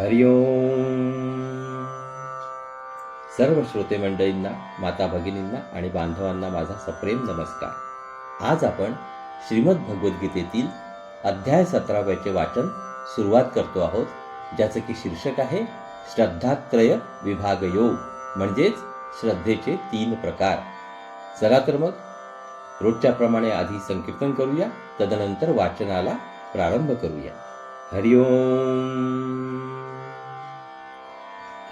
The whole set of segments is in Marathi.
हरिओम सर्व श्रोते मंडळींना माता भगिनींना आणि बांधवांना माझा सप्रेम नमस्कार. आज आपण श्रीमद भगवद्गीतेतील अध्याय सतराव्याचे वाचन सुरुवात करतो आहोत ज्याचं की शीर्षक आहे श्रद्धात्रय विभाग योग म्हणजेच श्रद्धेचे तीन प्रकार. चला तर मग रोजच्याप्रमाणे आधी संकीर्तन करूया तदनंतर वाचनाला प्रारंभ करूया. हरिओम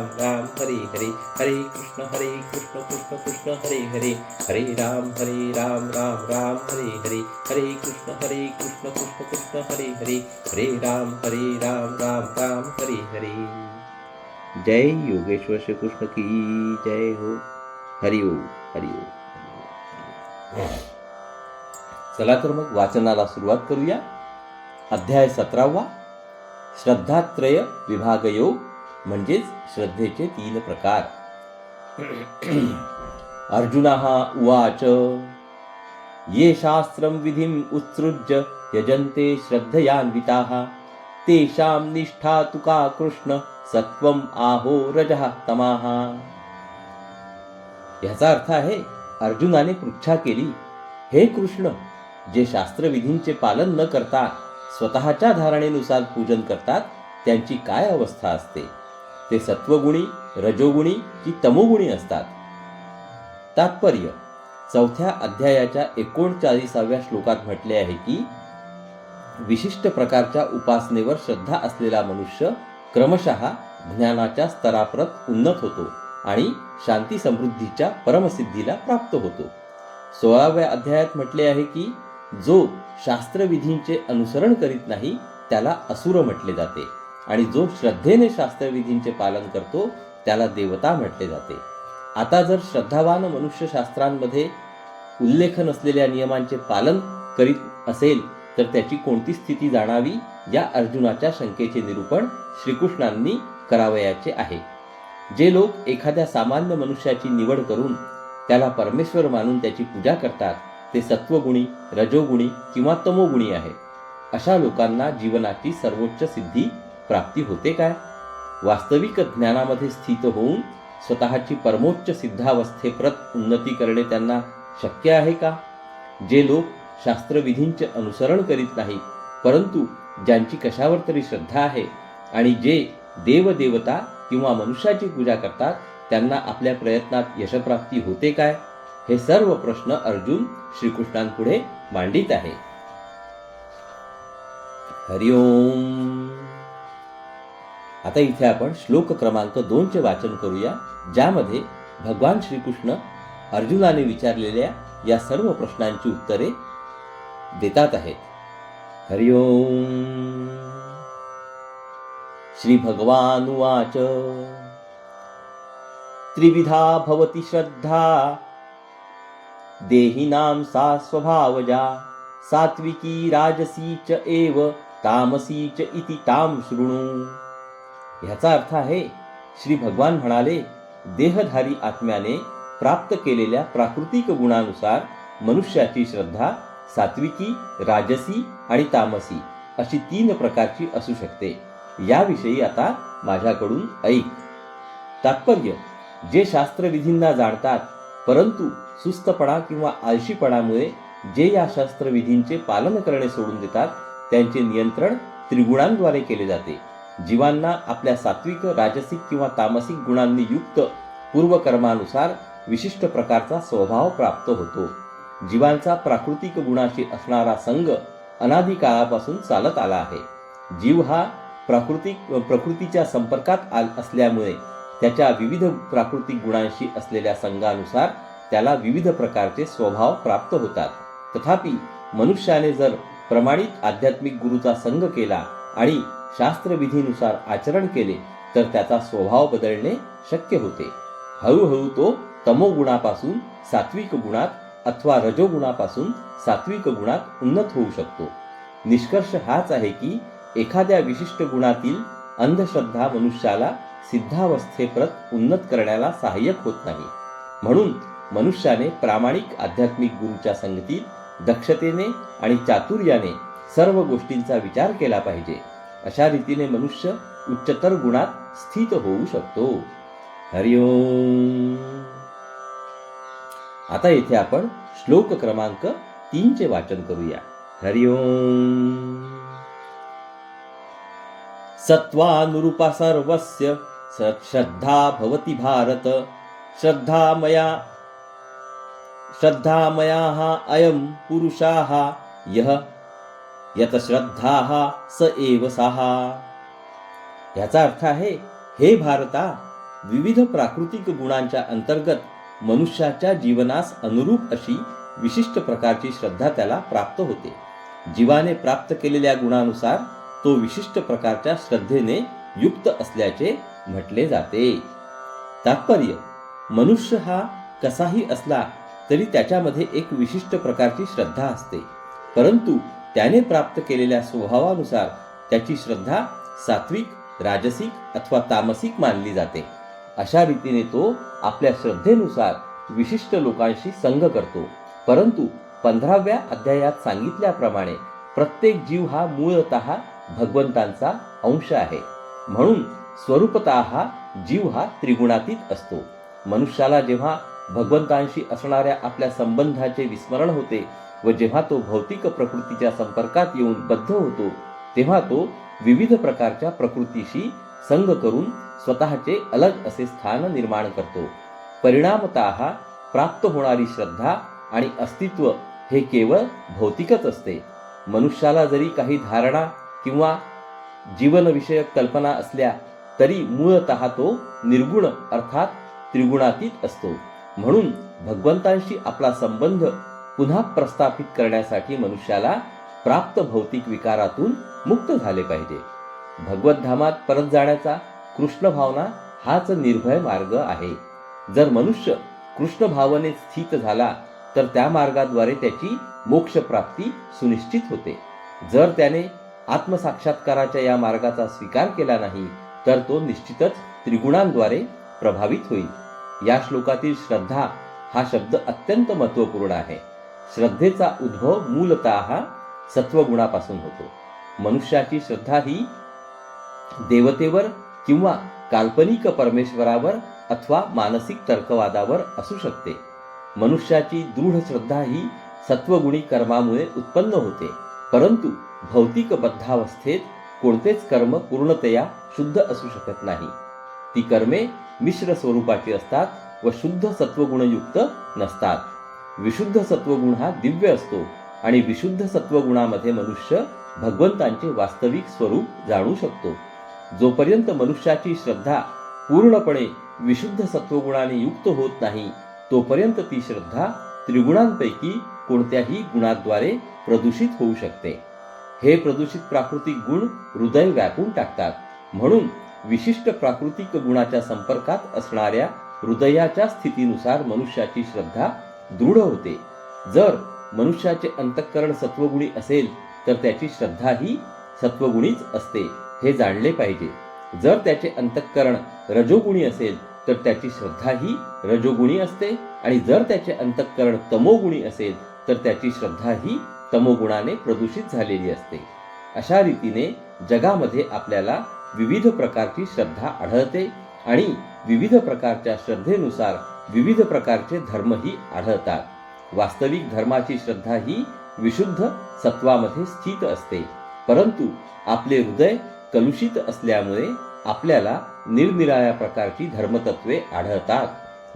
राम राम, हरे हरे हरे कृष्ण हरे कृष्ण कृष्ण कृष्ण, हरे हरे हरे राम हरे राम राम राम, हरे हरे हरे कृष्ण हरे कृष्ण कृष्ण कृष्ण, हरे हरे हरे राम हरे राम राम राम, हरे हरे। जय योगेश्वर श्री कृष्ण की जय हो। हरिओ हरिओ चला तर मग वाचनाला सुरुवात करूया। अध्याय सतरावा, श्रद्धात्रय विभाग योग म्हणजेच श्रद्धेचे तीन प्रकार. अर्जुना उवाच ये शास्त्रं विधिम् उत्सृज्य यजन्ते श्रद्धयान्विताः तेषां निष्ठा तु का कृष्ण सत्वम आहो रजः तमाः. याचा अर्थ आहे अर्जुनाने पृच्छा केली हे कृष्ण जे शास्त्रविधींचे पालन न करता स्वतःच्या धारणेनुसार पूजन करतात त्यांची काय अवस्था असते? ते सत्वगुणी रजोगुणी की तमोगुणी असतात. तात्पर्य. चौथ्या अध्यायाच्या एकोणचाळीसाव्या श्लोकात म्हटले आहे की विशिष्ट प्रकारच्या उपासनेवर श्रद्धा असलेला मनुष्य क्रमशः ज्ञानाच्या स्तराप्रत उन्नत होतो आणि शांती समृद्धीच्या परमसिद्धीला प्राप्त होतो. सोळाव्या अध्यायात म्हटले आहे की जो शास्त्रविधींचे अनुसरण करीत नाही त्याला असुर म्हटले जाते. आणि जो श्रद्धेने शास्त्रविधींचे पालन करतो त्याला देवता म्हटले जाते. आता जर श्रद्धावान मनुष्य शास्त्रांमध्ये उल्लेख नसलेल्या नियमांचे पालन करीत असेल तर त्याची कोणती स्थिती जाणावी या अर्जुनाच्या शंकेचे निरूपण श्रीकृष्णांनी करावयाचे आहे. जे लोक एखाद्या सामान्य मनुष्याची निवड करून त्याला परमेश्वर मानून त्याची पूजा करतात ते सत्वगुणी रजोगुणी किंवा तमोगुणी आहे. अशा लोकांना जीवनाची सर्वोच्च सिद्धी प्राप्ती होते काय? वास्तविक ज्ञानामध्ये स्थित होऊन स्वतःची परमोच्च सिद्धावस्थेप्रत उन्नती करणे त्यांना शक्य आहे का? जे लोक शास्त्रविधींचे अनुसरण करीत नाहीत परंतु ज्यांची कशावर तरी श्रद्धा आहे आणि जे देवदेवता किंवा मनुष्याची पूजा करतात त्यांना आपल्या प्रयत्नात यशप्राप्ती होते काय? हे सर्व प्रश्न अर्जुन श्रीकृष्णांपुढे मांडित आहे. हरिओम. आता इथे आपण श्लोक क्रमांक दोनचे वाचन करूया ज्यामध्ये भगवान श्रीकृष्ण अर्जुनाने विचारलेल्या या सर्व प्रश्नांची उत्तरे देतात आहेत. हरिओम श्री भगवान उवाच. त्रिविधा भवति श्रद्धा. देहिनां सा स्वभावजा. सात्विकी राजसी च एव तामसी च इति ताम शृणु. ह्याचा अर्थ आहे श्री भगवान म्हणाले देहधारी आत्म्याने प्राप्त केलेल्या प्राकृतिक गुणानुसार मनुष्याची श्रद्धा सात्विकी राजसी आणि तामसी अशी तीन प्रकारची असू शकते. याविषयी आता माझ्याकडून ऐक. तात्पर्य जे शास्त्रविधींना जाणतात परंतु सुस्तपणा किंवा आळशीपणामुळे जे या शास्त्रविधींचे पालन करणे सोडून देतात त्यांचे नियंत्रण त्रिगुणांद्वारे केले जाते. जीवांना आपल्या सात्विक राजसिक किंवा तामसिक गुणांनी युक्त पूर्वकर्मानुसार विशिष्ट प्रकारचा स्वभाव प्राप्त होतो. जीवांचा प्राकृतिक गुणाशी असणारा संघ अनादी काळापासून चालत आला आहे. जीव हा प्राकृतिक प्रकृतीच्या संपर्कात आल असल्यामुळे त्याच्या विविध प्राकृतिक गुणांशी असलेल्या संघानुसार त्याला विविध प्रकारचे स्वभाव प्राप्त होतात. तथापि मनुष्याने जर प्रमाणित आध्यात्मिक गुरुचा संघ केला आणि शास्त्रविधीनुसार आचरण केले तर त्याचा स्वभाव बदलणे शक्य होते. हळूहळू तो तमोगुणापासून सात्विक गुणात अथवा रजोगुणापासून सात्विक गुणात उन्नत होऊ शकतो. निष्कर्ष हाच आहे की एखाद्या विशिष्ट गुणातील अंधश्रद्धा मनुष्याला सिद्धावस्थेप्रत उन्नत करण्याला सहाय्यक होत नाही. म्हणून मनुष्याने प्रामाणिक आध्यात्मिक गुरुच्या संगतीत दक्षतेने आणि चातुर्याने सर्व गोष्टींचा विचार केला पाहिजे. अशा रीतीने मनुष्य उच्चतर गुणात स्थित होऊ शकतो. हरिओम आता येथे आपण श्लोक क्रमांक तीनचे वाचन करूया. हरिओम सत्वानुरूपा सर्वस्य श्रद्धा भवति भारत। श्रद्धा मया अयम पुरुषा अयं पुरुषाः। यः यत हा स एव साहा याचा अर्थ आहे हे भारता विविध प्राकृतिक गुणांच्या अंतर्गत मनुष्याच्या जीवनास अनुरूप अशी विशिष्ट प्रकारची श्रद्धा त्याला प्राप्त होते. जीवाने प्राप्त केलेल्या गुणानुसार तो विशिष्ट प्रकारच्या श्रद्धेने युक्त असल्याचे म्हटले जाते. तात्पर्य मनुष्य हा कसाही असला तरी त्याच्यामध्ये एक विशिष्ट प्रकारची श्रद्धा असते. परंतु त्याने प्राप्त केलेल्या स्वभावानुसार त्याची श्रद्धा सात्विक राजसिक अथवा तामसिक मानली जाते. अशा रीतीने तो आपल्या श्रद्धेनुसार विशिष्ट लोकांशी संघ करतो. परंतु पंधराव्या अध्यायात सांगितल्याप्रमाणे प्रत्येक जीव हा मूळत भगवंतांचा अंश आहे. म्हणून स्वरूपत हा जीव हा त्रिगुणातीत असतो. मनुष्याला जेव्हा भगवंतांशी असणाऱ्या आपल्या संबंधाचे विस्मरण होते व जेव्हा तो भौतिक प्रकृतीच्या संपर्कात येऊन बद्ध होतो तेव्हा तो विविध प्रकारच्या प्रकृतीशी संग करून स्वतःचे अलग असे स्थान निर्माण करतो. परिणामतः प्राप्त होणारी श्रद्धा आणि अस्तित्व हे केवळ भौतिकच असते. मनुष्याला जरी काही धारणा किंवा जीवनविषयक कल्पना असल्या तरी मूळत तो निर्गुण अर्थात त्रिगुणातीत असतो. म्हणून भगवंतांशी आपला संबंध पुन्हा प्रस्थापित करण्यासाठी मनुष्याला प्राप्त भौतिक विकारातून मुक्त झाले पाहिजे. भगवत धामात परत जाण्याचा कृष्ण भावना हाच निर्भय मार्ग आहे. जर मनुष्य कृष्ण भावनेत स्थित झाला तर त्या मार्गाद्वारे त्याची मोक्ष प्राप्ती सुनिश्चित होते. जर त्याने आत्मसाक्षात्काराच्या या मार्गाचा स्वीकार केला नाही तर तो निश्चितच त्रिगुणांद्वारे प्रभावित होईल. या श्लोकातील श्रद्धा हा शब्द अत्यंत महत्त्वपूर्ण आहे. श्रद्धेचा उद्भव मूलतः सत्वगुणापासून होतो. मनुष्याची श्रद्धा ही देवतेवर किंवा काल्पनिक परमेश्वरावर अथवा मानसिक तर्कवादावर असू शकते. मनुष्याची दृढ श्रद्धा ही सत्वगुणी कर्मामुळे उत्पन्न होते. परंतु भौतिक बद्धावस्थेत कोणतेच कर्म पूर्णतया शुद्ध असू शकत नाही. ती कर्मे मिश्र स्वरूपाची असतात व शुद्ध सत्वगुणयुक्त नसतात. विशुद्ध सत्वगुण हा दिव्य असतो आणि विशुद्ध सत्वगुणामध्ये मनुष्य भगवंतांचे वास्तविक स्वरूप जाणू शकतो. जोपर्यंत मनुष्याची श्रद्धा पूर्णपणे विशुद्ध सत्वगुणाने युक्त होत नाही तोपर्यंत ती श्रद्धा त्रिगुणांपैकी कोणत्याही गुणाद्वारे प्रदूषित होऊ शकते. हे प्रदूषित प्राकृतिक गुण हृदय व्यापून टाकतात. म्हणून विशिष्ट प्राकृतिक गुणाच्या संपर्कात असणाऱ्या हृदयाच्या स्थितीनुसार मनुष्याची श्रद्धा दृढ होते. जर मनुष्याचे अंतःकरण सत्वगुणी असेल तर त्याची श्रद्धा ही सत्वगुणीच असते हे जाणले पाहिजे. जर त्याचे अंतःकरण रजोगुणी असेल तर त्याची श्रद्धा ही रजोगुणी असते. आणि जर त्याचे अंतःकरण तमोगुणी असेल तर त्याची श्रद्धा ही तमोगुणाने प्रदूषित झालेली असते. अशा रीतीने जगामध्ये आपल्याला विविध प्रकारची श्रद्धा आढळते आणि विविध प्रकारच्या श्रद्धेनुसार विविध प्रकारचे धर्मही आढळतात. वास्तविक धर्माची श्रद्धा ही विशुद्ध सत्वामध्ये स्थित असते. परंतु आपले हृदय कलुषित असल्यामुळे आपल्याला निरनिराळ्या प्रकारची धर्मतत्वे आढळतात.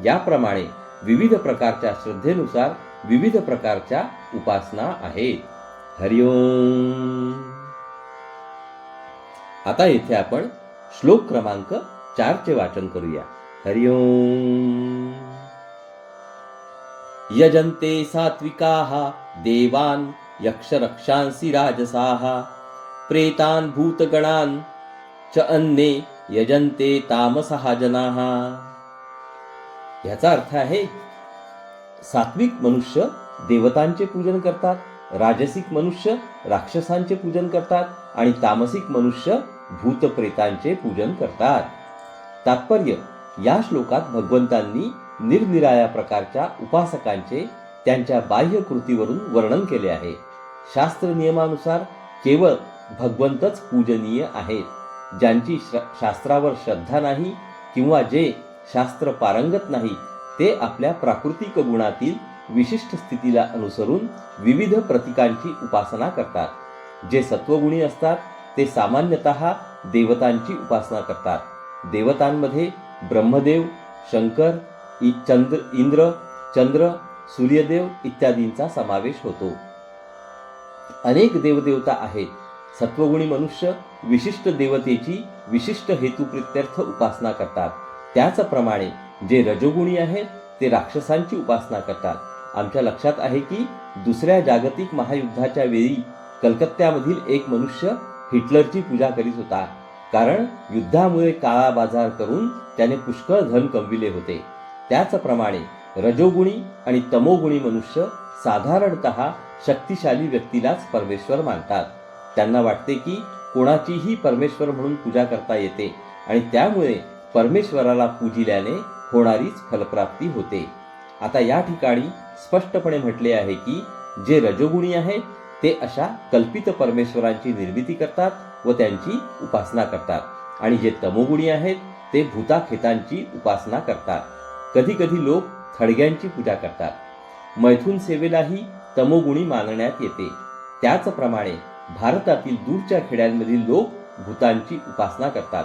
याप्रमाणे विविध प्रकारच्या श्रद्धेनुसार विविध प्रकारच्या उपासना आहेत. हरिओम आता येथे आपण श्लोक क्रमांक चारचे वाचन करूया. हरिओम। यजन्ते सात्विकाः देवान् यक्षरक्षांसि राजसाः प्रेतान् भूतगणान् च अन्ये यजन्ते तामसः जनाः। याचा अर्थ आहे सात्विक मनुष्य देवतांचे पूजन करतात राजसिक मनुष्य राक्षसांचे पूजन करतात आणि तामसिक मनुष्य भूतप्रेतांचे पूजन करतात. तात्पर्य या श्लोकात भगवंतांनी निरनिराळ्या प्रकारच्या उपासकांचे त्यांच्या बाह्य कृतीवरून वर्णन केले आहे. शास्त्र नियमानुसार केवळ भगवंतच पूजनीय आहेत. ज्यांची शास्त्रावर श्रद्धा नाही किंवा जे शास्त्र पारंगत नाही ते आपल्या प्राकृतिक गुणातील विशिष्ट स्थितीला अनुसरून विविध प्रतीकांची उपासना करतात. जे सत्वगुणी असतात ते सामान्यतः देवतांची उपासना करतात. देवतांमध्ये ब्रह्मदेव शंकर चंद्र इंद्र चंद्र सूर्यदेव इत्यादींचा समावेश होतो. अनेक देवदेवता आहेत. सत्वगुणी मनुष्य विशिष्ट देवतेची विशिष्ट हेतुप्रित्यर्थ उपासना करतात. त्याचप्रमाणे जे रजोगुणी आहेत ते राक्षसांची उपासना करतात. आमच्या लक्षात आहे की दुसऱ्या जागतिक महायुद्धाच्या वेळी कलकत्त्यामधील एक मनुष्य हिटलरची पूजा करीत होता. कारण युद्धामुळे काळा बाजार करून त्याने पुष्कळ धन कमविले होते. त्याचप्रमाणे रजोगुणी आणि तमोगुणी मनुष्य साधारणत शक्तिशाली व्यक्तीलाच परमेश्वर मानतात. त्यांना वाटते की कोणाचीही परमेश्वर म्हणून पूजा करता येते आणि त्यामुळे परमेश्वराला पूजिल्याने होणारीच फलप्राप्ती होते. आता या ठिकाणी स्पष्टपणे म्हटले आहे की जे रजोगुणी आहेत ते अशा कल्पित परमेश्वरांची निर्मिती करतात व त्यांची उपासना करतात. आणि जे तमोगुणी आहेत ते भूताखेतांची उपासना करतात. कधी कधी लोक थडग्यांची पूजा करतात. मैथून सेवेलाही तमोगुणी मानण्यात येते. त्याचप्रमाणे भारतातील दूरच्या खेड्यांमधील लोक भूतांची उपासना करतात.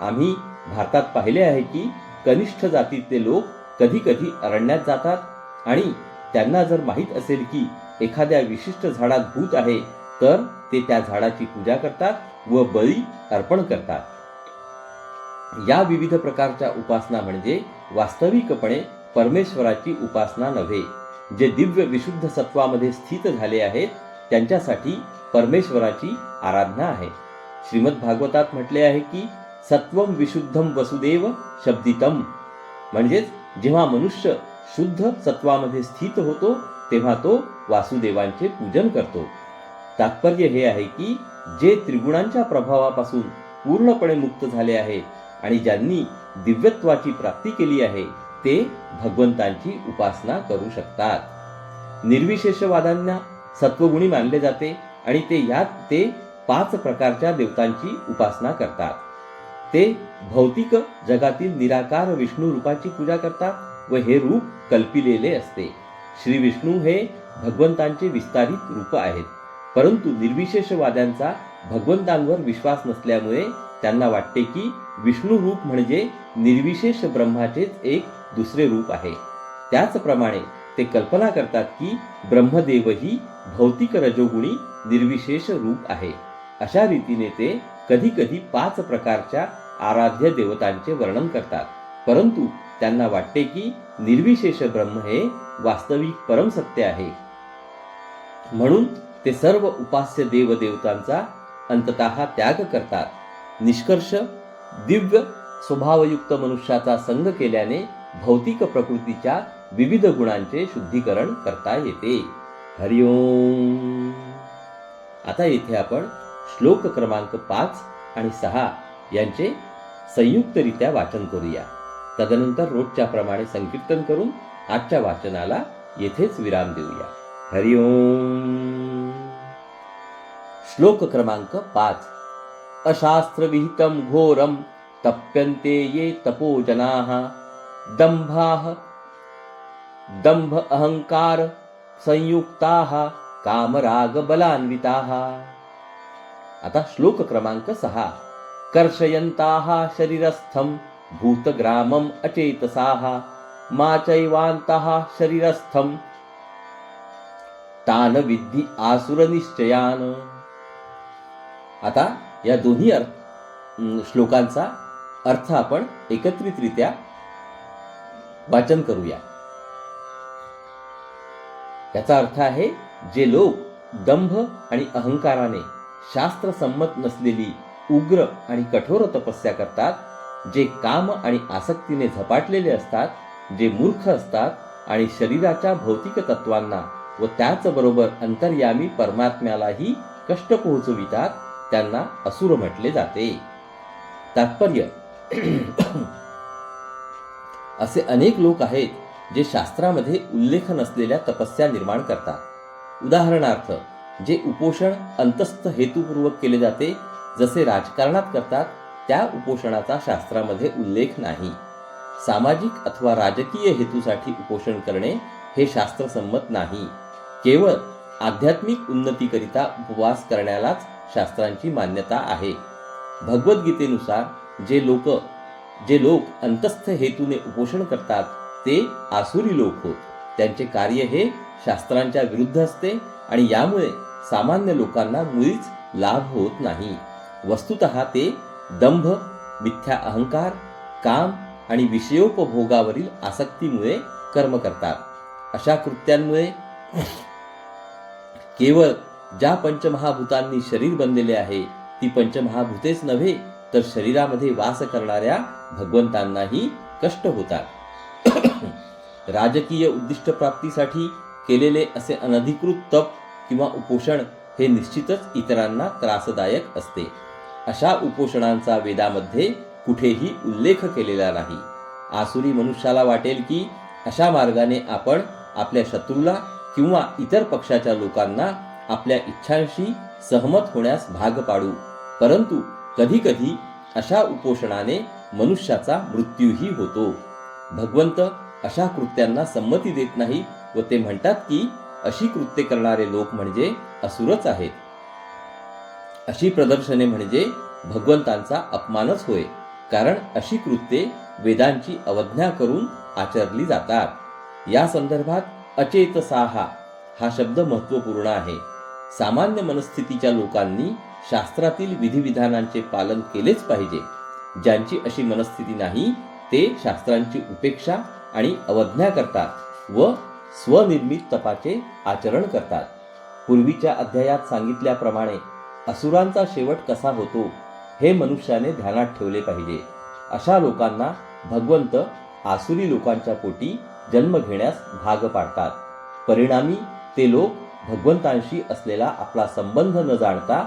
आम्ही भारतात पाहिले आहे की कनिष्ठ जातीतले लोक कधी कधी अरण्यात जातात आणि त्यांना जर माहीत असेल की एखाद्या विशिष्ट झाडात भूत आहे तर ते त्या झाडाची पूजा करतात व बळी अर्पण करतात. या विविध प्रकारच्या उपासना म्हणजे वास्तविकपणे परमेश्वराची उपासना नव्हे जे दिव्य विशुद्ध सत्वामध्ये स्थित झाले आहेत त्यांच्यासाठी परमेश्वराची आराधना आहे. श्रीमद भागवतात म्हटले आहे की सत्वम विशुद्धम वसुदेव शब्दितम म्हणजेच जेव्हा मनुष्य शुद्ध सत्वामध्ये स्थित होतो तेव्हा तो वासुदेवांचे पूजन करतो. तात्पर्य हे आहे की जे त्रिगुणांच्या प्रभावापासून पूर्णपणे मुक्त झाले आहेत आणि ज्यांनी दिव्यत्वाची प्राप्ती केली आहे ते भगवंतांची उपासना करू शकतात. निर्विशेषवादांना सत्वगुणी मानले जाते आणि ते यात ते पाच प्रकारच्या देवतांची उपासना करतात. ते भौतिक जगातील निराकार विष्णू रूपाची पूजा करतात व हे रूप कल्पिलेले असते. श्री विष्णू हे भगवंतांचे विस्तारित रूप आहेत. परंतु निर्विशेषवाद्यांचा भगवंतांवर विश्वास नसल्यामुळे त्यांना वाटते की विष्णू रूप म्हणजे निर्विशेष ब्रह्माचेच एक दुसरे रूप आहे. त्याचप्रमाणे ते कल्पना करतात की ब्रह्मदेव ही भौतिक रजोगुणी निर्विशेष रूप आहे. अशा रीतीने ते कधी कधी पाच प्रकारच्या आराध्य देवतांचे वर्णन करतात. परंतु त्यांना वाटते की निर्विशेष ब्रह्म हे वास्तविक परमसत्य आहे. म्हणून ते सर्व उपास्य देवदेवतांचा अंततः त्याग करतात. निष्कर्ष दिव्य स्वभावयुक्त मनुष्याचा संग केल्याने भौतिक प्रकृतीच्या विविध गुणांचे शुद्धीकरण करता येते. हरिओम आता येथे आपण श्लोक क्रमांक पाच आणि सहा यांचे संयुक्तरित्या वाचन करूया. तदनंतर रोजच्या प्रमाणे संकीर्तन करून आजच्या वाचनाला येथेच विराम देऊया. हरिओम श्लोक क्रमांक पाच. अशास्त्रविहितं घोरं तप्यन्ते ये तपोजनाः. दम्भाः दम्भ अहंकार संयुक्ताः कामराग बलान्विताः आता श्लोक क्रमांक सहा. कर्षयन्ताः शरीरस्थं भूतग्रामम अचेतसाः मा चैवान्तः शरीरस्थं तान विद्धी आसुरनिश्चयान। आता या दोन्ही अर्थ श्लोकांचा अर्थ आपण एकत्रितरित्या वाचन करूया. याचा अर्थ आहे जे लोक दंभ आणि अहंकाराने शास्त्रसंमत नसलेली उग्र आणि कठोर तपस्या करतात जे काम आणि आसक्तीने झपाटलेले असतात जे मूर्ख असतात आणि शरीराच्या भौतिक तत्वांना व त्याचबरोबर अंतर्यामी परमात्म्यालाही कष्ट पोहोचवितात त्यांना असुर म्हटले जाते. तात्पर्य. असे अनेक लोक आहेत जे शास्त्रामध्ये उल्लेख नसलेल्या तपस्या निर्माण करतात. उदाहरणार्थ जे उपोषण अंतस्थ हेतुपूर्वक केले जाते जसे राजकारणात करतात त्या उपोषणाचा शास्त्रामध्ये उल्लेख नाही. सामाजिक अथवा राजकीय हेतूसाठी उपोषण करणे हे शास्त्रसंमत नाही. केवळ आध्यात्मिक उन्नतीकरिता उपवास करण्यालाच शास्त्रांची मान्यता आहे. भगवद्गीतेनुसार जे लोक जे लोक अंतस्थ हेतूने उपोषण करतात ते आसुरी लोक होत. त्यांचे कार्य हे शास्त्रांच्या विरुद्ध असते आणि यामुळे सामान्य लोकांना मुळीच लाभ होत नाही. वस्तुत ते दंभ मिथ्या अहंकार काम आणि विषयोपभोगावरील आसक्तीमुळे कर्म करतात. अशा कृत्यांमुळे केवळ ज्या पंचमहाभूतांनी शरीर बनलेले आहे ती पंचमहाभूतेच नव्हे तर शरीरामध्ये वास करणाऱ्या भगवंतांनाही कष्ट होतात. राजकीय उद्दिष्ट प्राप्तीसाठी केलेले असे अनधिकृत तप किंवा उपोषण हे निश्चितच इतरांना त्रासदायक असते. अशा उपोषणांचा वेदामध्ये कुठेही उल्लेख केलेला नाही. आसुरी मनुष्याला वाटेल की अशा मार्गाने आपण आपल्या शत्रूला किंवा इतर पक्षाच्या लोकांना आपल्या इच्छांशी सहमत होण्यास भाग पाडू. परंतु कधी कधी अशा उपोषणाने मनुष्याचा मृत्यूही होतो. भगवंत अशा कृत्यांना संमती देत नाही व ते म्हणतात की अशी कृत्ये करणारे लोक म्हणजे असुरच आहेत. अशी प्रदर्शने म्हणजे भगवंतांचा अपमानच होय. कारण अशी कृत्ये वेदांची अवज्ञा करून आचरली जातात. या संदर्भात अचेतसाहा हा शब्द महत्त्वपूर्ण आहे. सामान्य मनस्थितीच्या लोकांनी शास्त्रातील विधिविधानांचे पालन केलेच पाहिजे. ज्यांची अशी मनस्थिती नाही ते शास्त्रांची उपेक्षा आणि अवज्ञा करतात व स्वनिर्मित तपाचे आचरण करतात. पूर्वीच्या अध्यायात सांगितल्याप्रमाणे असुरांचा शेवट कसा होतो हे मनुष्याने ध्यानात ठेवले पाहिजे. अशा लोकांना भगवंत आसुरी लोकांच्या पोटी जन्म घेण्यास भाग पाडतात. परिणामी ते लोक भगवंतांशी असलेला आपला संबंध न जाणता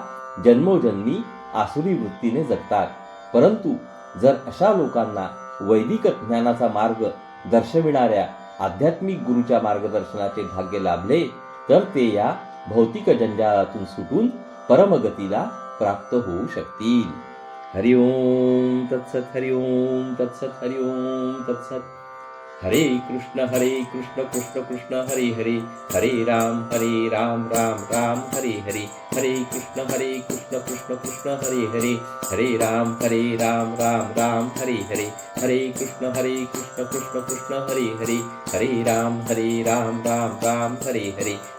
जन्मोजन्मी आसुरी वृत्तीने जगतात. परंतु जर अशा लोकांना वैदिक ज्ञानाचा मार्ग दर्शविणाऱ्या आध्यात्मिक गुरुच्या मार्गदर्शनाचे भाग्य लाभले तर ते या भौतिक जंजाळातून सुटून परमगतीला प्राप्त होऊ शकतील. हरि ओम तत्सत हरि ओम तत्सत हरि ओम तत्सत. हरे कृष्ण हरे कृष्ण कृष्ण कृष्ण हरे हरे. हरे राम हरे राम राम राम हरे हरे. हरे कृष्ण हरे कृष्ण कृष्ण कृष्ण हरे हरे. हरे राम हरे राम राम राम हरे हरे. हरे कृष्ण हरे कृष्ण कृष्ण कृष्ण हरे हरे. हरे राम हरे राम राम राम हरे हरे.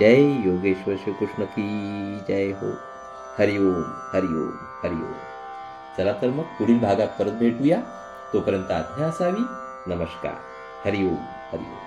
जय योगेश्वर श्रीकृष्ण की जय हो. हरिओम हरिओम हरिओम चला तर मग पुढील भागात परत भेटूया. तोपर्यंत आज्ञा असावी. नमस्कार. हरिओम हरिओम